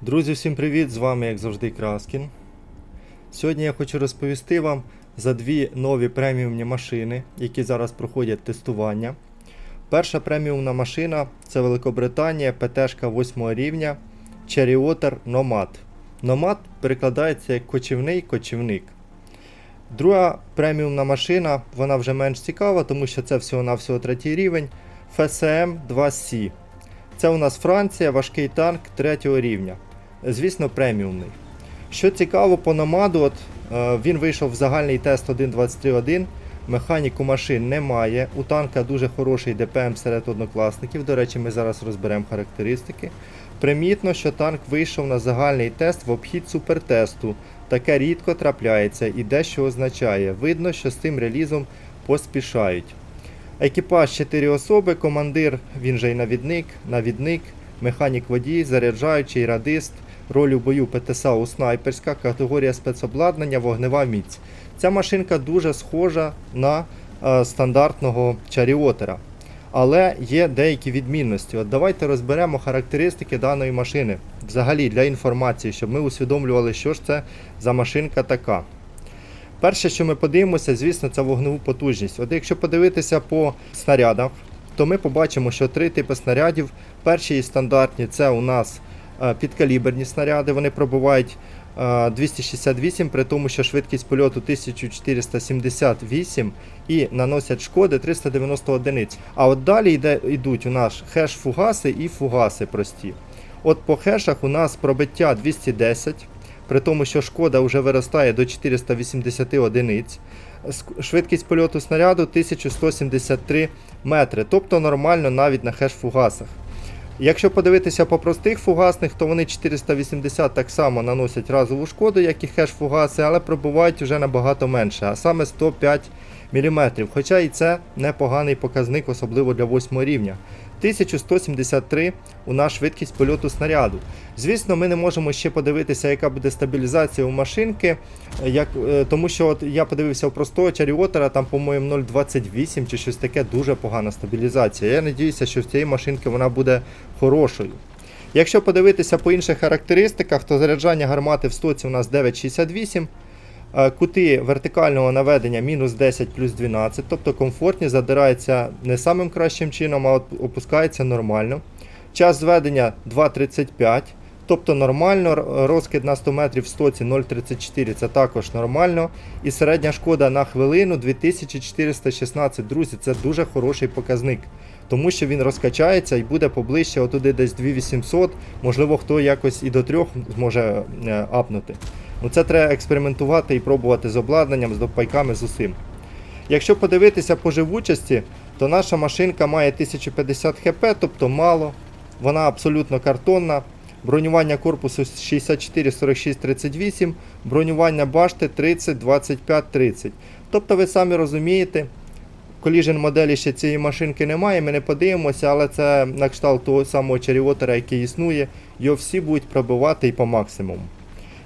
Друзі, всім привіт! З вами, як завжди, Краскін. Сьогодні я хочу розповісти вам за дві нові преміумні машини, які зараз проходять тестування. Перша преміумна машина це Великобританія ПТшка 8 рівня Charioter Nomad. Nomad перекладається як кочівний кочівник. Друга преміумна машина, вона вже менш цікава, тому що це всього-навсього третій рівень FSM 2C. Це у нас Франція, важкий танк третього рівня. Звісно, преміумний. Що цікаво по намаду, от, е, він вийшов в загальний тест 1.23.1. Механіку машин немає. У танка дуже хороший ДПМ серед однокласників. До речі, ми зараз розберемо характеристики. Примітно, що танк вийшов на загальний тест в обхід супертесту. Таке рідко трапляється і дещо означає. Видно, що з цим релізом поспішають. Екіпаж 4 особи, командир, він же й навідник, навідник, механік водій, заряджаючий, радист, роль у бою ПТСАУ снайперська, категорія спецобладнання, вогнева міць. Ця машинка дуже схожа на е, стандартного чаріотера. Але є деякі відмінності. От давайте розберемо характеристики даної машини. Взагалі для інформації, щоб ми усвідомлювали, що ж це за машинка така. Перше, що ми подивимося, звісно, це вогневу потужність. От якщо подивитися по снарядах, то ми побачимо, що три типи снарядів. Перші і стандартні це у нас підкаліберні снаряди, вони пробувають е, 268, при тому, що швидкість польоту 1478 і наносять шкоди 390 одиниць. А от далі йде, йдуть у нас хеш-фугаси і фугаси прості. От по хешах у нас пробиття 210, при тому, що шкода вже виростає до 480 одиниць. Швидкість польоту снаряду 1173 метри, тобто нормально навіть на хеш-фугасах. Якщо подивитися по простих фугасних, то вони 480 так само наносять разову шкоду, як і хеш-фугаси, але пробувають вже набагато менше, а саме 105 мм. Хоча і це непоганий показник, особливо для 8 рівня. 1173 у нас швидкість польоту снаряду. Звісно, ми не можемо ще подивитися, яка буде стабілізація у машинки, як, е, тому що от я подивився у простого чаріотера, там, по-моєму, 0,28 чи щось таке, дуже погана стабілізація. Я сподіваюся, що в цієї машинки вона буде хорошою. Якщо подивитися по інших характеристиках, то заряджання гармати в стоці у нас 9,68. Е, Кути вертикального наведення мінус 10 плюс 12, тобто комфортні, задирається не самим кращим чином, а опускається нормально. Час зведення 2.35, тобто нормально. Розкид на 100 метрів в стоці 0.34 це також нормально. І середня шкода на хвилину 2416. Друзі, це дуже хороший показник. Тому що він розкачається і буде поближче отуди десь 2800, можливо, хто якось і до 3 зможе е, апнути. Ну це треба експериментувати і пробувати з обладнанням, з допайками, з усім. Якщо подивитися по живучості, то наша машинка має 1050 хп, тобто мало. Вона абсолютно картонна. Бронювання корпусу 64, 46, 38, бронювання башти 30, 25, 30. Тобто ви самі розумієте, коліжен моделі ще цієї машинки немає, ми не подивимося, але це на кшталт того самого чаріотера, який існує, його всі будуть пробивати і по максимуму.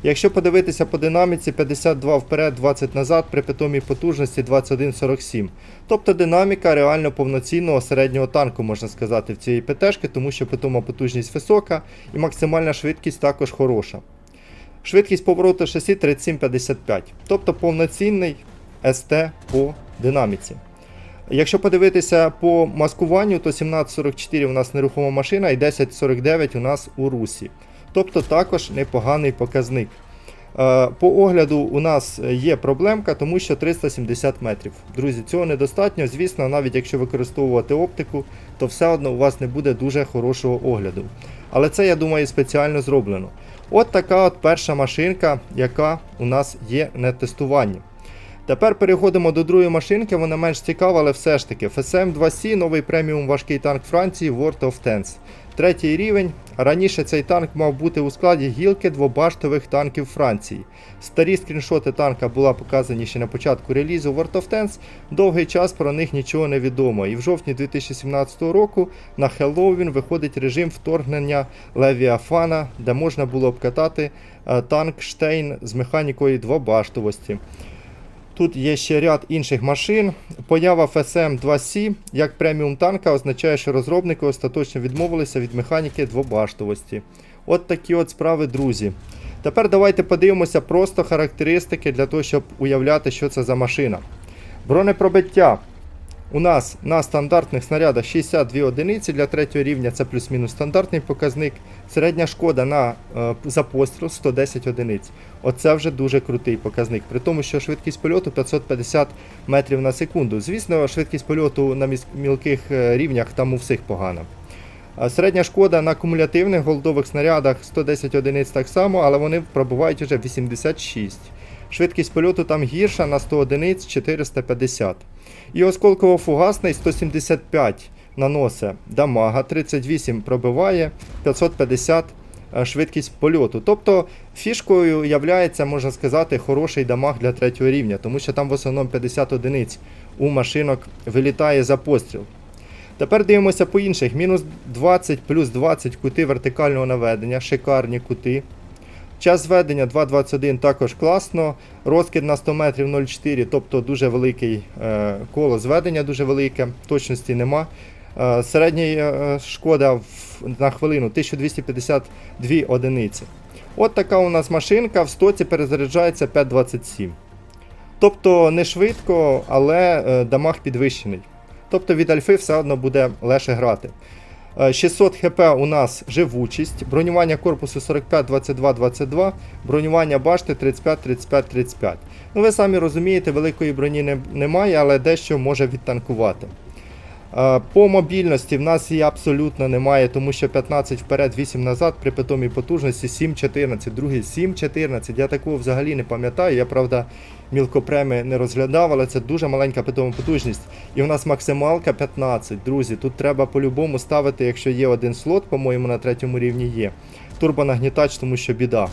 Якщо подивитися по динаміці 52 вперед, 20 назад при питомій потужності 21,47. Тобто динаміка реально повноцінного середнього танку, можна сказати, в цієї ПТшки, тому що питома потужність висока і максимальна швидкість також хороша. Швидкість повороту шасі 37,55, тобто повноцінний СТ по динаміці. Якщо подивитися по маскуванню, то 1744 у нас нерухома машина і 1049 у нас у русі. Тобто також непоганий показник. Е, По огляду у нас є проблемка, тому що 370 метрів. Друзі, цього недостатньо. Звісно, навіть якщо використовувати оптику, то все одно у вас не буде дуже хорошого огляду. Але це, я думаю, спеціально зроблено. От така от перша машинка, яка у нас є на тестуванні. Тепер переходимо до другої машинки, вона менш цікава, але все ж таки. FSM 2C, новий преміум важкий танк Франції World of Tanks. Третій рівень. Раніше цей танк мав бути у складі гілки двобаштових танків Франції. Старі скріншоти танка були показані ще на початку релізу World of Tanks. Довгий час про них нічого не відомо. І в жовтні 2017 року на Хеллоуін виходить режим вторгнення Левіафана, де можна було обкатати е, танк Штейн з механікою двобаштовості. Тут є ще ряд інших машин. Поява FSM 2C як преміум танка означає, що розробники остаточно відмовилися від механіки двобаштовості. От такі от справи, друзі. Тепер давайте подивимося просто характеристики для того, щоб уявляти, що це за машина. Бронепробиття у нас на стандартних снарядах 62 одиниці для третього рівня це плюс-мінус стандартний показник. Середня шкода на е, за постріл 110 одиниць. Оце вже дуже крутий показник. При тому, що швидкість польоту 550 метрів на секунду. Звісно, швидкість польоту на мілких е, рівнях там у всіх погана. Середня шкода на кумулятивних голдових снарядах 110 одиниць так само, але вони пробувають вже 86. Швидкість польоту там гірша на 100 одиниць 450. І осколково-фугасний 175 наносить дамага, 38 пробиває, 550 е, швидкість польоту. Тобто фішкою являється, можна сказати, хороший дамаг для третього рівня, тому що там в основному 50 одиниць у машинок вилітає за постріл. Тепер дивимося по інших. Мінус 20 плюс 20 кути вертикального наведення, шикарні кути. Час зведення 2.21 також класно. Розкид на 100 метрів 0,4, тобто дуже великий е, коло зведення, дуже велике, точності нема. Е, середня е, шкода на хвилину 1252 одиниці. От така у нас машинка, в стоці перезаряджається 5.27. Тобто не швидко, але е, дамаг підвищений. Тобто від альфи все одно буде легше грати. Е, 600 хп у нас живучість, бронювання корпусу 45, 22, 22, бронювання башти 35, 35, 35. Ну ви самі розумієте, великої броні не, немає, але дещо може відтанкувати. Е, По мобільності в нас її абсолютно немає, тому що 15 вперед, 8 назад при питомій потужності 7.14, другий 7.14. Я такого взагалі не пам'ятаю. Я правда мілкопреми не розглядав, але це дуже маленька питома потужність. І в нас максималка 15. Друзі, тут треба по-любому ставити, якщо є один слот, по-моєму, на третьому рівні є. Турбонагнітач, тому що біда.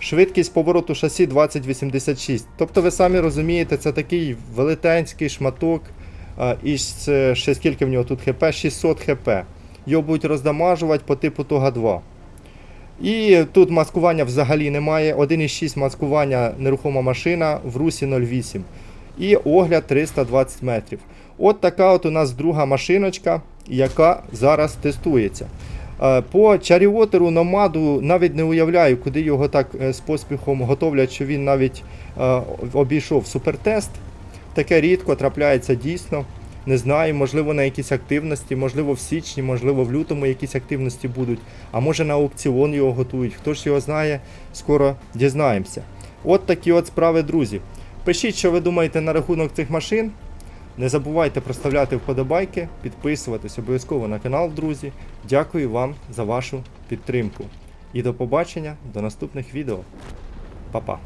Швидкість повороту шасі 2086. Тобто ви самі розумієте, це такий велетенський шматок. І ще скільки в нього тут хп? 600 хп. Його будуть роздамажувати по типу Тога 2. І тут маскування взагалі немає. 1,6 маскування нерухома машина в русі 0,8. І огляд 320 метрів. От така от у нас друга машиночка, яка зараз тестується. По чаріотеру Номаду навіть не уявляю, куди його так е, з поспіхом готовлять, що він навіть е, обійшов супертест. Таке рідко трапляється дійсно. Не знаю, можливо, на якісь активності, можливо, в січні, можливо, в лютому якісь активності будуть, а може на аукціон його готують. Хто ж його знає, скоро дізнаємося. От такі от справи, друзі. Пишіть, що ви думаєте на рахунок цих машин. Не забувайте проставляти вподобайки, підписуватись обов'язково на канал, друзі. Дякую вам за вашу підтримку. І до побачення до наступних відео. Па-па.